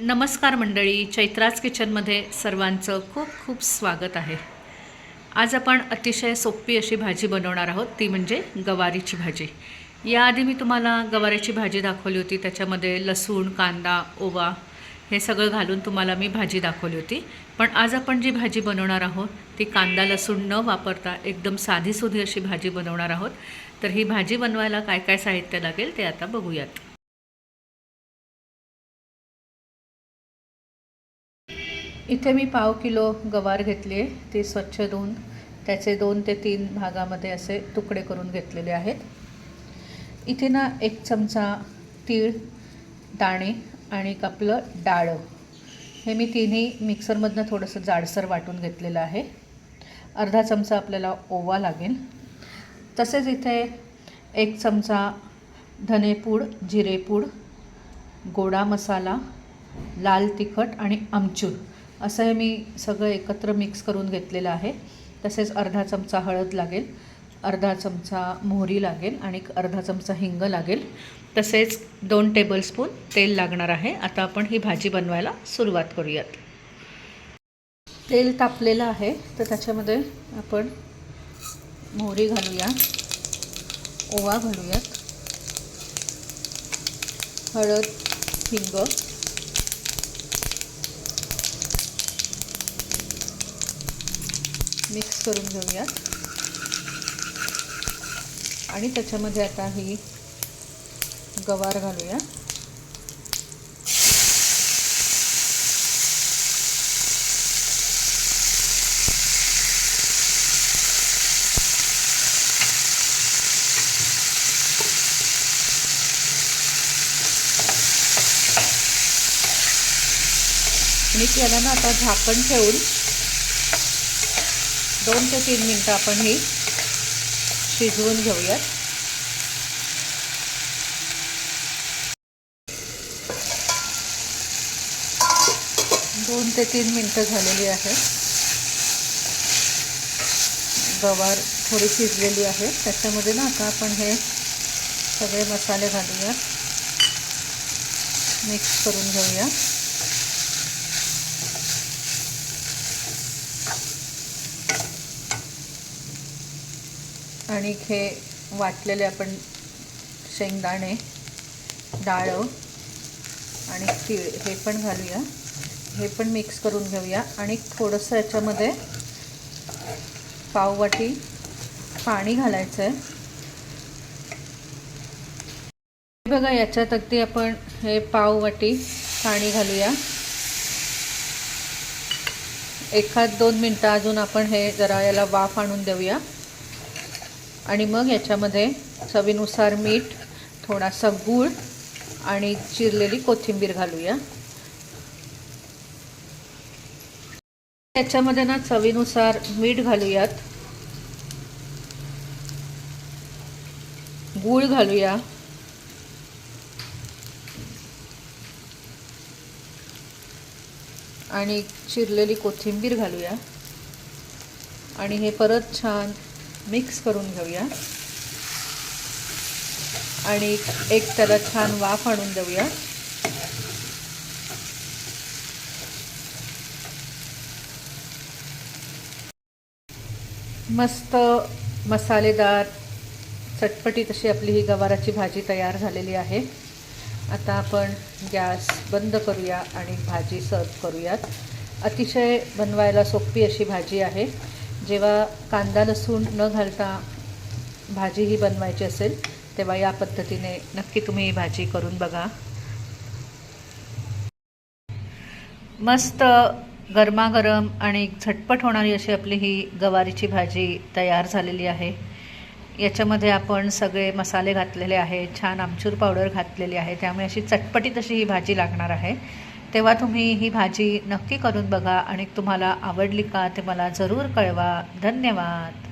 नमस्कार मंडळी चैत्राज किचनमध्ये सर्वांचं खूप खूप स्वागत आहे. आज आपण अतिशय सोपी अशी भाजी बनवणार आहोत ती म्हणजे गवारीची भाजी. याआधी मी तुम्हाला गवारीची भाजी दाखवली होती त्याच्यामध्ये लसूण कांदा ओवा हे सगळं घालून तुम्हाला मी भाजी दाखवली होती. पण आज आपण जी भाजी बनवणार आहोत ती कांदा लसूण न वापरता एकदम साधीसुधी अशी भाजी बनवणार आहोत. तर ही भाजी बनवायला काय काय साहित्य लागेल ते आता बघूयात. इथे मी पाव किलो गवार घेतली आहे. ती स्वच्छ धुवून त्याचे दोन ते तीन भागामध्ये असे तुकडे करून घेतलेले आहेत. इथे ना एक चमचा तीळ दाणे आणि आपलं डाळं. हे मी तिन्ही मिक्सरमधनं थोडंसं जाडसर वाटून घेतलेलं आहे. अर्धा चमचा आपल्याला ओवा लागेल. तसेच इथे एक चमचा धनेपूड जिरेपूड गोडा मसाला लाल तिखट आणि आमचूर. असं हे मी सगळं एकत्र मिक्स करून घेतलेलं आहे. तसेच अर्धा चमचा हळद लागेल अर्धा चमचा मोहरी लागेल आणि एक अर्धा चमचा हिंग लागेल. तसेच दोन टेबलस्पून तेल लागणार आहे. आता आपण ही भाजी बनवायला सुरुवात करूयात. तेल तापलेलं आहे तर त्याच्यामध्ये आपण मोहरी घालूया ओवा घालूयात हळद हिंग मिक्स करून घेऊयात. आणि त्याच्यामध्ये आता ही गवार घालूया. आणि त्याला ना आता झाकण ठेवून दोन ते तीन मिनटं आपण ही शिजवून घेऊयात. दोन ते तीन मिनटं झालेली आहे. गवार थोडी शिजलेली आहे. त्याच्यामध्ये ना आता आपण हे सगळे मसाले घालूया मिक्स करून घेऊया. आणि हे वाटलेले आपण शेंगदाणे डाळं आणि तीळ हे पण घालूया. हे पण मिक्स करून घेऊया आणि थोडंसं याच्यामध्ये पाववाटी पाणी घालायचं आहे बघा याच्यात अगदी आपण हे पाववाटी पाणी घालूया. एखाद दोन मिनटं अजून आपण हे जरा याला वाफ आणून देऊया. आणि मग याच्यामध्ये चवीनुसार मीठ थोडासा गूळ आणि चिरलेली कोथिंबीर घालूया. याच्यामध्ये ना चवीनुसार मीठ घालूयात. गूळ घालूया. आणि चिरलेली कोथिंबीर घालूया. आणि हे परत छान मिक्स करून घेऊया. आणि एक त्याला छान वाफ आणून देऊया. मस्त मसालेदार चटपटीत अशी आपली ही गवाराची भाजी तयार झालेली आहे. आता आपण गॅस बंद करूया आणि भाजी सर्व करूयात. अतिशय बनवायला सोपी अशी भाजी आहे. जेव्हा कांदा लसूण न घालता भाजी ही बनवायची असेल तेव्हा या पद्धतीने नक्की तुम्ही ही भाजी करून बघा. मस्त गरमागरम आणि झटपट होणारी अशी आपली ही गवारीची भाजी तयार झालेली आहे. याच्यामध्ये आपण सगळे मसाले घातलेले आहे छान आमचूर पावडर घातलेली आहे त्यामुळे अशी चटपटीत अशी ही भाजी लागणार आहे. तेव्हा तुम्ही ही भाजी नक्की करून बघा आणि तुम्हाला आवडली का ते मला जरूर कळवा. धन्यवाद.